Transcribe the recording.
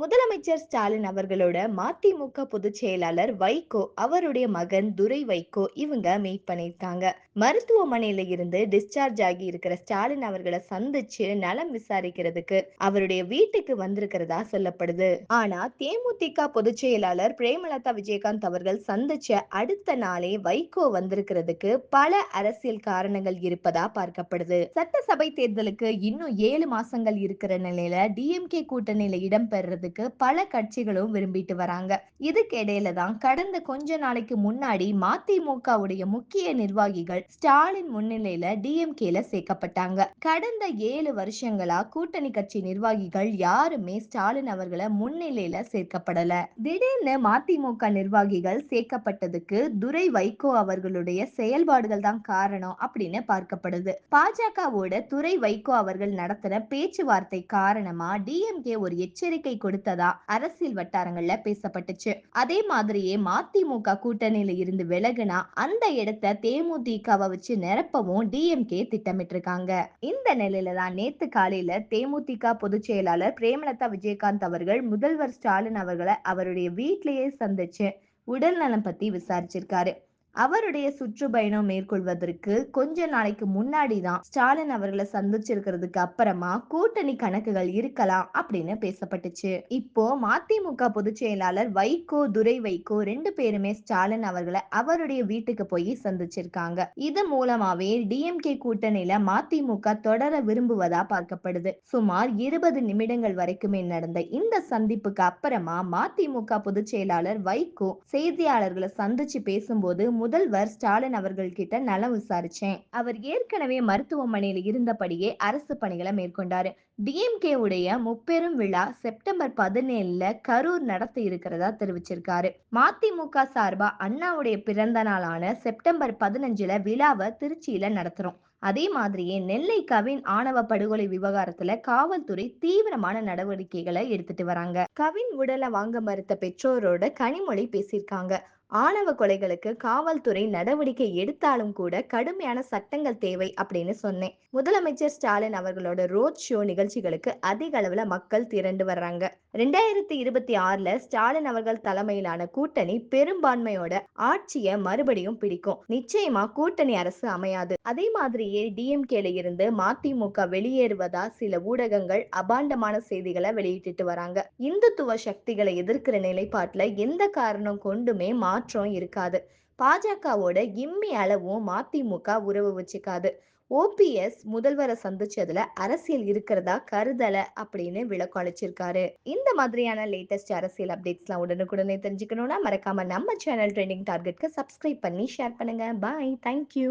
முதலமைச்சர் ஸ்டாலின் அவர்களோட மதிமுக பொதுச் செயலாளர் வைகோ அவருடைய மகன் துரை வைகோ இவங்க மீட் பண்ணியிருக்காங்க. மருத்துவமனையில இருந்து டிஸ்சார்ஜ் ஆகி இருக்கிற ஸ்டாலின் அவர்களை சந்திச்சு நலம் விசாரிக்கிறதுக்கு அவருடைய வீட்டுக்கு வந்திருக்கிறதா சொல்லப்படுது. ஆனா தேமுதிக பொதுச் செயலாளர் பிரேமலதா விஜயகாந்த் அவர்கள் சந்திச்ச அடுத்த நாளே வைகோ வந்திருக்கிறதுக்கு பல அரசியல் காரணங்கள் இருப்பதா பார்க்கப்படுது. சட்டசபை தேர்தலுக்கு இன்னும் ஏழு மாசங்கள் இருக்கிற நிலையில டிஎம்கே கூட்டணியில இடம்பெறது பண்றதுக்கு பல கட்சிகளும் விரும்பிட்டு வராங்க. இதுக்கு இடையில தான் கடந்த கொஞ்ச நாளைக்கு முன்னாடி மதிமுகவுடைய முக்கிய நிர்வாகிகள் ஸ்டாலின் முன்னிலையில டிஎம்கேல சேர்க்கப்பட்டாங்க. கடந்த ஏழு வருஷங்களா கூட்டணி கட்சி நிர்வாகிகள் யாருமே ஸ்டாலின் அவர்களை முன்னிலையில சேர்க்கப்படல. திடீர்னு மதிமுக நிர்வாகிகள் சேர்க்கப்பட்டதுக்கு துரை வைகோ அவர்களுடைய செயல்பாடுகள் தான் காரணம் அப்படின்னு பார்க்கப்படுது. பாஜகவோட துரை வைகோ அவர்கள் நடத்தின பேச்சுவார்த்தை காரணமா டிஎம்கே ஒரு எச்சரிக்கை கொடுத்து கொடுத்ததா? அரசியல் வட்டாரங்கள்ல பேசப்பட்டுச்சு. அதே மாதிரியே மதிமுக கூட்டணியில இருந்து விலகுனா அந்த இடத்த தேமுதிகவை வச்சு நிரப்பவும் டிஎம்கே திட்டமிட்டிருக்காங்க. இந்த நிலையில தான் நேத்து காலையில தேமுதிக பொதுச் செயலாளர் பிரேமலதா விஜயகாந்த் அவர்கள் முதல்வர் ஸ்டாலின் அவர்களை அவருடைய வீட்டிலேயே சந்திச்சு உடல் நலம் பத்தி விசாரிச்சிருக்காரு. அவருடைய சுற்றுப்பயணம் மேற்கொள்வதற்கு கொஞ்ச நாளைக்கு முன்னாடி தான் ஸ்டாலின் அவர்களை சந்திச்சிருக்கிறதுக்கு அப்புறமா கூட்டணி கணக்குகள் இருக்கலாம் அப்படின்னு பேசப்பட்டுச்சு. இப்போ மதிமுக பொதுச் செயலாளர் வைகோ துரை வைகோ ரெண்டு பேருமே ஸ்டாலின் அவர்களை அவருடைய வீட்டுக்கு போய் சந்திச்சிருக்காங்க. இது மூலமாவே டிஎம்கே கூட்டணியில மதிமுக தொடர விரும்புவதா பார்க்கப்படுது. சுமார் இருபது நிமிடங்கள் வரைக்குமே நடந்த இந்த சந்திப்புக்கு அப்புறமா மதிமுக பொதுச் செயலாளர் வைகோ செய்தியாளர்களை சந்திச்சு பேசும்போது முதல்வர் ஸ்டாலின் அவர்கள் கிட்ட நலம் விசாரிச்சேன். அவர் ஏற்கனவே மருத்துவமனையில் இருந்தபடியே அரசு பணிகளை மேற்கொண்டாரு. டிஎம்கே உடைய முப்பெரும் விழா செப்டம்பர் பதினேழுல கரூர் நடத்த இருக்கிறதா தெரிவிச்சிருக்காரு. மதிமுக சார்பா அண்ணாவுடைய பிறந்த நாளான செப்டம்பர் பதினஞ்சுல விழாவை திருச்சியில நடத்துறோம். அதே மாதிரியே நெல்லை கவின் ஆணவ படுகொலை விவகாரத்துல காவல்துறை தீவிரமான நடவடிக்கைகளை எடுத்துட்டு வராங்க. கவின் உடலை வாங்க மறுத்த பெற்றோரோட கனிமொழி பேசியிருக்காங்க. ஆணவ கொலைகளுக்கு காவல்துறை நடவடிக்கை எடுத்தாலும் கூட கடுமையான சட்டங்கள் தேவை அப்படின்னு சொன்னேன். முதலமைச்சர் ஸ்டாலின் அவர்களோட ரோட் ஷோ நிகழ்ச்சிகளுக்கு அதிக அளவுல மக்கள் திரண்டு வர்றாங்க. ரெண்டாயிரத்தி இருபத்தி ஆறுல ஸ்டாலின் அவர்கள் தலைமையிலான கூட்டணி பெரும்பான்மையோட ஆட்சியை மறுபடியும் பிடிக்கும். நிச்சயமா கூட்டணி அரசு அமையாது. அதே மாதிரியே டிஎம்கேல இருந்து மதிமுக வெளியேறுவதா சில ஊடகங்கள் அபாண்டமான செய்திகளை வெளியிட்டு வராங்க. இந்துத்துவ சக்திகளை எதிர்க்கிற நிலைப்பாட்டுல எந்த காரணம் கொண்டுமே மாற்றம் இருக்காது. பாஜகவோட இம்மி அளவும் மதிமுக உறவு வச்சுக்காது. ஓபிஎஸ் முதல்வரை சந்திச்சதுல அரசியல் இருக்கிறதா கருதல அப்படின்னு விளக்கம் அளிச்சிருக்காரு. இந்த மாதிரியான லேட்டஸ்ட் அரசியல் அப்டேட்ஸ்லாம் உடனுக்குடனே தெரிஞ்சுக்கணும்னா மறக்காம நம்ம சேனல் ட்ரெண்டிங் டார்கெட்க்கு சப்ஸ்கிரைப் பண்ணி ஷேர் பண்ணுங்க. Bye thank you